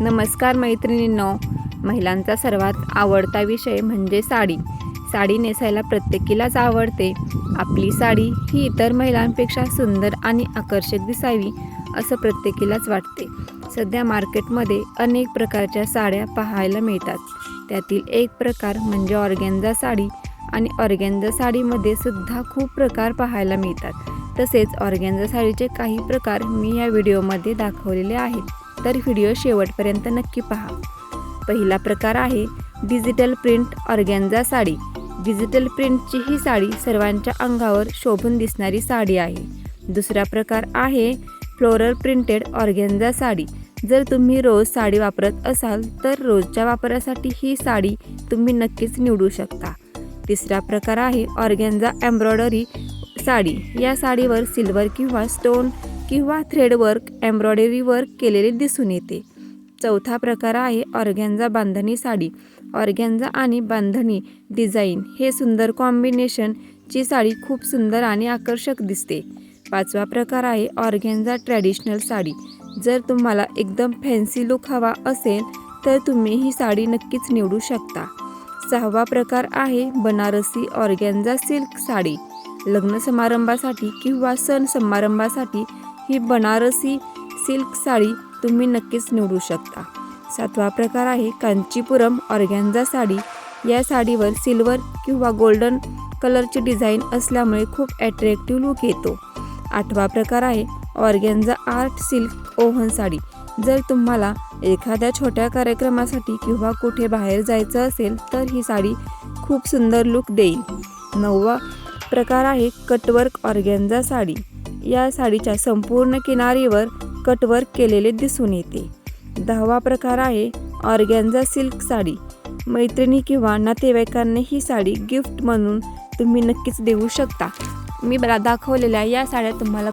नमस्कार मैत्रिणींनो. महिलांचा सर्वात आवडता विषय म्हणजे साडी. साडी नेसायला प्रत्येकीलाच आवडते. आपली साडी ही इतर महिलांपेक्षा सुंदर आणि आकर्षक दिसावी असं प्रत्येकीलाच वाटते. सध्या मार्केटमध्ये अनेक प्रकारच्या साड्या पाहायला मिळतात. त्यातील एक प्रकार म्हणजे ऑर्गेन्झा साडी आणि ऑर्गेन्झा साडीमध्ये सुद्धा खूप प्रकार पाहायला मिळतात. तसेच ऑर्गेन्झा साडीचे काही प्रकार मी या व्हिडिओमध्ये दाखवलेले आहेत. तर व्हिडिओ शेवटपर्यंत नक्की पहा. पहिला प्रकार आहे digital print organza sari. Digital प्रिंटची ही साडी सर्वांच्या अंगावर शोभून दिसणारी साडी आहे. दुसरा प्रकार आहे फ्लोरल प्रिंटेड ऑर्गॅन्झा साडी. जर तुम्ही रोज साडी वापरत असाल तर रोजच्या वापरासाठी ही साडी तुम्ही नक्कीच निवडू शकता. तिसरा प्रकार आहे ऑर्गॅन्झा एम्ब्रॉयडरी साडी. या साडीवर सिल्वर किंवा स्टोन किंवा थ्रेडवर्क एम्ब्रॉयडरी वर्क केलेले दिसून येते. चौथा प्रकार आहे ऑर्गॅन्झा बांधणी साडी. ऑर्गॅन्झा आणि बांधणी डिझाईन हे सुंदर कॉम्बिनेशनची साडी खूप सुंदर आणि आकर्षक दिसते. पाचवा प्रकार आहे ऑर्गॅन्झा ट्रॅडिशनल साडी. जर तुम्हाला एकदम फॅन्सी लुक हवा असेल तर तुम्ही ही साडी नक्कीच निवडू शकता. सहावा प्रकार आहे बनारसी ऑर्गॅन्झा सिल्क साडी. लग्न समारंभासाठी किंवा सण समारंभासाठी ही बनारसी सिल्क साडी तुम्ही नक्कीच निवडू शकता. सातवा प्रकार आहे कांचीपुरम ऑर्गॅन्झा साडी. या साडीवर सिल्वर किंवा गोल्डन कलरची डिझाईन असल्यामुळे खूप ॲट्रॅक्टिव्ह लुक येतो. आठवा प्रकार आहे organza art silk woven sari. जर तुम्हाला एखाद्या छोट्या कार्यक्रमासाठी किंवा कुठे बाहेर जायचं असेल तर ही साडी खूप सुंदर लुक देईल. नववा प्रकार आहे कटवर्क ऑर्गॅन्झा साडी. या साडीच्या संपूर्ण किनारीवर कटवर्क केलेले दिसून येते. दहावा प्रकार आहे ऑर्गॅन्झा सिल्क साडी. मैत्रिणी किंवा नातेवाईकांनी ही साडी गिफ्ट म्हणून तुम्ही नक्कीच देऊ शकता. मी मला दाखवलेल्या या साड्या तुम्हाला